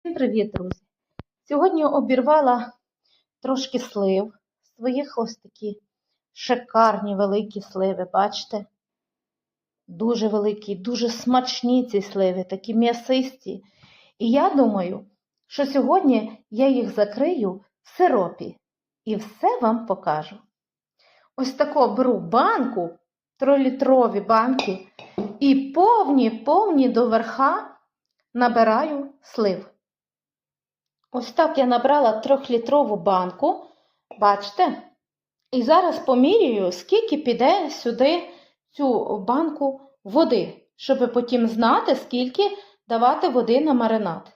Всім привіт, друзі! Сьогодні обірвала трошки слив своїх ось такі шикарні великі сливи, бачите? Дуже великі, дуже смачні ці сливи, такі м'ясисті. І я думаю, що сьогодні я їх закрию в сиропі і все вам покажу. Ось таку беру банку, трилітрові банки, і повні, повні до верха набираю слив. Ось так я набрала трьохлітрову банку, бачите? І зараз поміряю, скільки піде сюди цю банку води, щоб потім знати, скільки давати води на маринад.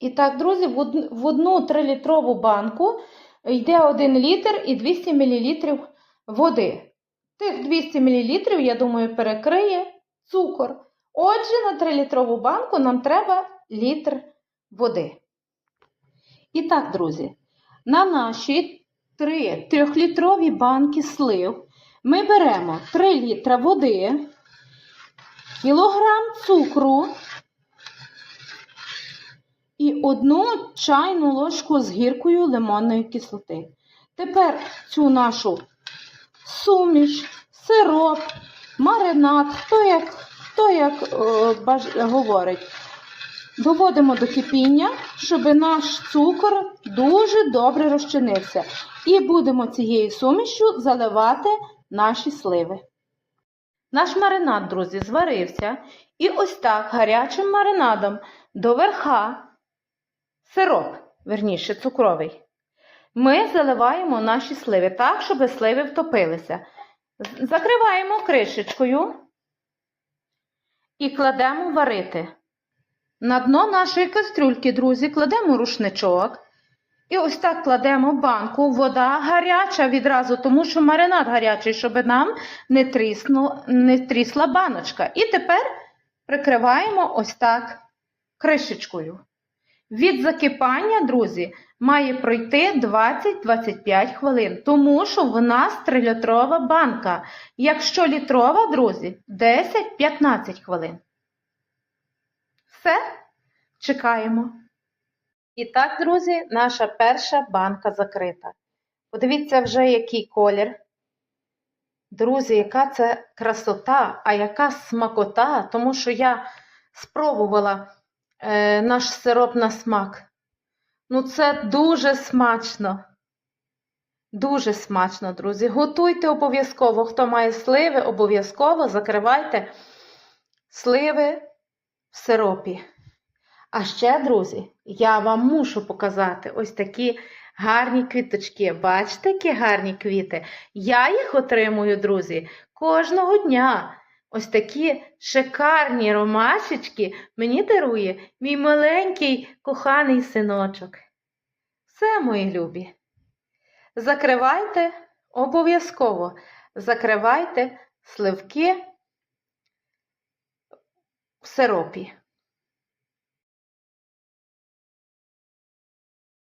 І так, друзі, в од- в одну трилітрову банку йде 1 літр і 200 мл води. Тих 200 мл, я думаю, перекриє цукор. Отже, на 3-літрову банку нам треба літр води. І так, друзі, на наші 3 трьохлітрові банки слив ми беремо 3 літра води, кілограм цукру і одну чайну ложку з гіркою лимонної кислоти. Тепер цю нашу суміш, сироп, маринад, хто як, хто як е, баж, говорить. Доводимо до кипіння, щоб наш цукор дуже добре розчинився. І будемо цією сумішю заливати наші сливи. Наш маринад, друзі, зварився. І ось так гарячим маринадом до верха, сироп, верніше, цукровий, ми заливаємо наші сливи так, щоб сливи втопилися. Закриваємо кришечкою і кладемо варити. На дно нашої кастрюльки, друзі, кладемо рушничок. І ось так кладемо банку, вода гаряча відразу, тому що маринад гарячий, щоб нам не, трісну, не трісла баночка. І тепер прикриваємо ось так кришечкою. Від закипання, друзі, має пройти 20-25 хвилин, тому що в нас 3-літрова банка. Якщо літрова, друзі, 10-15 хвилин. Все, чекаємо. І так, друзі, наша перша банка закрита. Подивіться вже, який колір. Друзі, яка це красота, а яка смакота, тому що я спробувала е, наш сироп на смак. Ну, це дуже смачно. Дуже смачно, друзі. Готуйте обов'язково. Хто має сливи, обов'язково закривайте сливи в сиропі. А ще, друзі, я вам мушу показати ось такі гарні квіточки. Бачите, які гарні квіти? Я їх отримую, друзі, кожного дня. Ось такі шикарні ромашечки мені дарує мій маленький коханий синочок. Все, мої любі. Закривайте обов'язково. Закривайте сливки в сиропі.